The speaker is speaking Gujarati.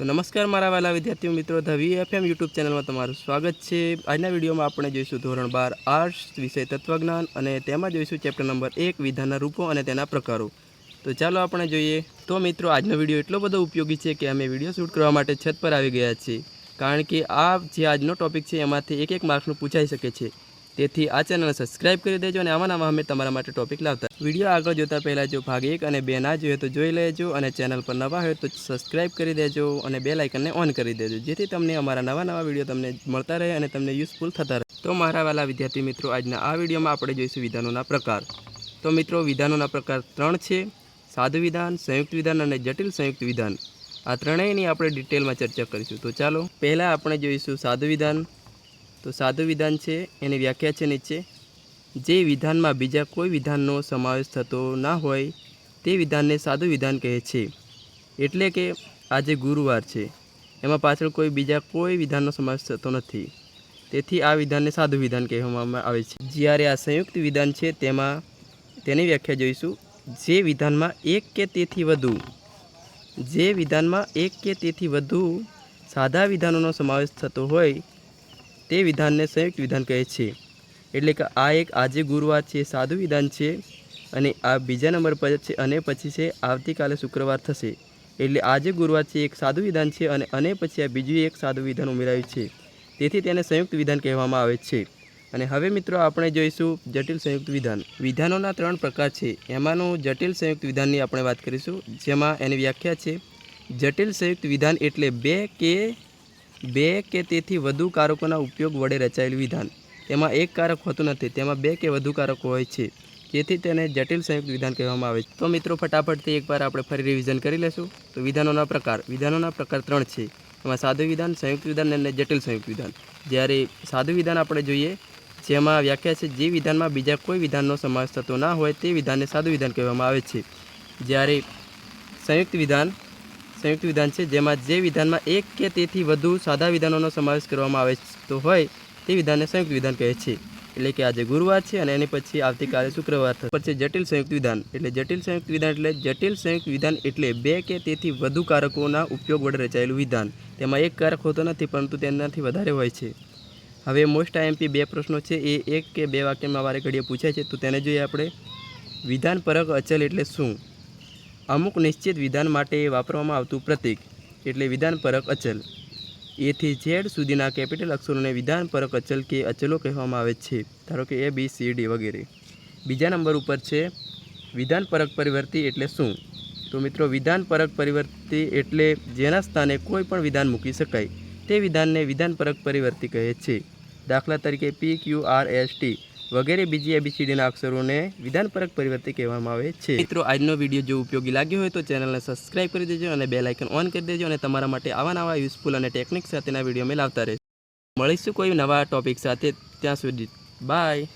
તો નમસ્કાર મારા વાલા વિદ્યાર્થીઓ મિત્રો ધવી એફએમ યુટ્યુબ ચેનલમાં તમારું સ્વાગત છે. આજના વિડીયોમાં આપણે જોઈશું ધોરણ બાર, આર્ટ્સ, વિષય તત્વજ્ઞાન અને તેમાં જોઈશું ચેપ્ટર નંબર એક, વિધાનના રૂપો અને તેના પ્રકારો. તો ચાલો આપણે જોઈએ. તો મિત્રો, આજનો વીડિયો એટલો બધો ઉપયોગી છે કે અમે વીડિયો શૂટ કરવા માટે છત પર આવી ગયા છીએ. કારણ કે આ જે આજનો ટોપિક છે, એમાંથી એક એક માર્ક્સનું પૂછાઈ શકે છે. તેથી આ ચેનલ સબસ્ક્રાઇબ કરી દેજો અને આમાં આમાં અમે તમારા માટે ટોપિક લાવતા વીડિયો આગળ જોતા પહેલાં જો ભાગ એક અને બે ના જોઈએ તો જોઈ લેજો અને ચેનલ પર નવા હોય તો સબસ્ક્રાઇબ કરી દેજો અને બે લાઇકનને ઓન કરી દેજો, જેથી તમને અમારા નવા નવા વીડિયો તમને મળતા રહે અને તમને યુઝફુલ થતા રહે. તો મારા વાલા વિદ્યાર્થી મિત્રો, આજના આ વિડીયોમાં આપણે જોઈશું વિધાનોના પ્રકાર. તો મિત્રો, વિધાનોના પ્રકાર ત્રણ છે. સાધુ વિધાન, સંયુક્ત વિધાન અને જટિલ સંયુક્ત વિધાન. આ ત્રણેયની આપણે ડિટેલમાં ચર્ચા કરીશું. તો ચાલો, પહેલાં આપણે જોઈશું સાધુ વિધાન. તો સાધુ વિધાન છે, એની વ્યાખ્યા છે નીચે. જે વિધાનમાં બીજા કોઈ વિધાનનો સમાવેશ થતો ના હોય, તે વિધાનને સાદું વિધાન કહે છે. એટલે કે આજે ગુરુવાર છે, એમાં પાછળ કોઈ બીજા કોઈ વિધાનનો સમાવેશ થતો નથી. તેથી આ વિધાનને સાદું વિધાન કહેવામાં આવે છે. જ્યારે આ સંયુક્ત વિધાન છે, તેમાં તેની વ્યાખ્યા જોઈશું. જે વિધાનમાં એક કે તેથી વધુ, જે વિધાનમાં એક કે તેથી વધુ સાદા વિધાનોનો સમાવેશ થતો હોય તે વિધાનને સંયુક્ત વિધાન કહે છે. એટલે કે આ એક આજે ગુરુવાર છે, સાદું વિધાન છે અને આ બીજા નંબર પર છે અને પછી છે, આવતીકાલે શુક્રવાર થશે. એટલે આજે ગુરુવાર છે, એક સાદું વિધાન છે અને અને પછી આ બીજું એક સાદું વિધાન ઉમેરાયું છે. તેથી તેને સંયુક્ત વિધાન કહેવામાં આવે છે. અને હવે મિત્રો આપણે જોઈશું જટિલ સંયુક્ત વિધાન. વિધાનોના ત્રણ પ્રકાર છે. એમાંનું જટિલ સંયુક્ત વિધાનની આપણે વાત કરીશું, જેમાં એની વ્યાખ્યા છે. જટિલ સંયુક્ત વિધાન એટલે બે કે બે કે તેથી વધુ કારકોના ઉપયોગ વડે રચાયેલું વિધાન. તેમાં એક કારક હોતું નથી, તેમાં બે કે વધુ કારકો હોય છે. જેથી તેને જટિલ સંયુક્ત વિધાન કહેવામાં આવે છે. તો મિત્રો ફટાફટથી એકવાર આપણે ફરી રિવિઝન કરી લેશું. તો વિધાનોના પ્રકાર. વિધાનોના પ્રકાર ત્રણ છે. એમાં સાદું વિધાન, સંયુક્ત વિધાન અને જટિલ સંયુક્ત વિધાન. જ્યારે સાદું વિધાન આપણે જોઈએ, જેમાં વ્યાખ્યા છે, જે વિધાનમાં બીજા કોઈ વિધાનનો સમાવેશ થતો ના હોય તે વિધાનને સાદું વિધાન કહેવામાં આવે છે. જ્યારે સંયુક્ત વિધાન સંયુક્ત વિધાન છે, જેમાં જે વિધાનમાં એક કે તેથી વધુ સાદા વિધાનોનો સમાવેશ કરવામાં આવે તો હોય, તે વિધાનને સંયુક્ત વિધાન કહે છે. એટલે કે આજે ગુરુવાર છે અને એની પછી આવતીકાલે શુક્રવાર થશે. પછી જટિલ સંયુક્ત વિધાન. એટલે જટિલ સંયુક્ત વિધાન એટલે જટિલ સંયુક્ત વિધાન એટલે બે કે તેથી વધુ કારકોના ઉપયોગ વડે રચાયેલું વિધાન. તેમાં એક કારક હોતો નથી, પરંતુ તેનાથી વધારે હોય છે. હવે મોસ્ટ આઈએમપી બે પ્રશ્નો છે. એ એક કે બે વાક્યમાં વારે ઘડીએ પૂછાય છે, તો તેને જોઈએ આપણે. વિધાન પરક અચલ એટલે શું? અમુક નિશ્ચિત વિધાન માટે વાપરવામાં આવતું પ્રતીક, એટલે વિધાન પરક અચલ. એથી ઝેડ સુધીના કેપિટલ અક્ષરોને વિધાન પરક અચલ કે અચલો કહેવામાં આવે છે, ધારો કે એ બી સી ડી વગેરે. બીજા નંબર ઉપર છે, વિધાન પરક પરિવર્તી એટલે શું? તો મિત્રો, વિધાન પરક પરિવર્તી એટલે જેના સ્થાને કોઈ પણ વિધાન મૂકી શકાય, તે વિધાનને વિધાન પરક પરિવર્તી કહે છે. દાખલા તરીકે P Q R S T વગેરે બીજી એબીસીડીના અક્ષરોને વિધાનપરક પરક કહેવામાં આવે છે. મિત્રો, આજનો વીડિયો જો ઉપયોગી લાગ્યો હોય તો ચેનલને સબસ્ક્રાઈબ કરી દેજો અને બે લાઇકન ઓન કરી દેજો અને તમારા માટે આવા નવા યુઝફુલ અને ટેકનિક સાથેના વીડિયો મેં લાવતા રહેશે. મળીશું કોઈ નવા ટોપિક સાથે ત્યાં સુધી. બાય.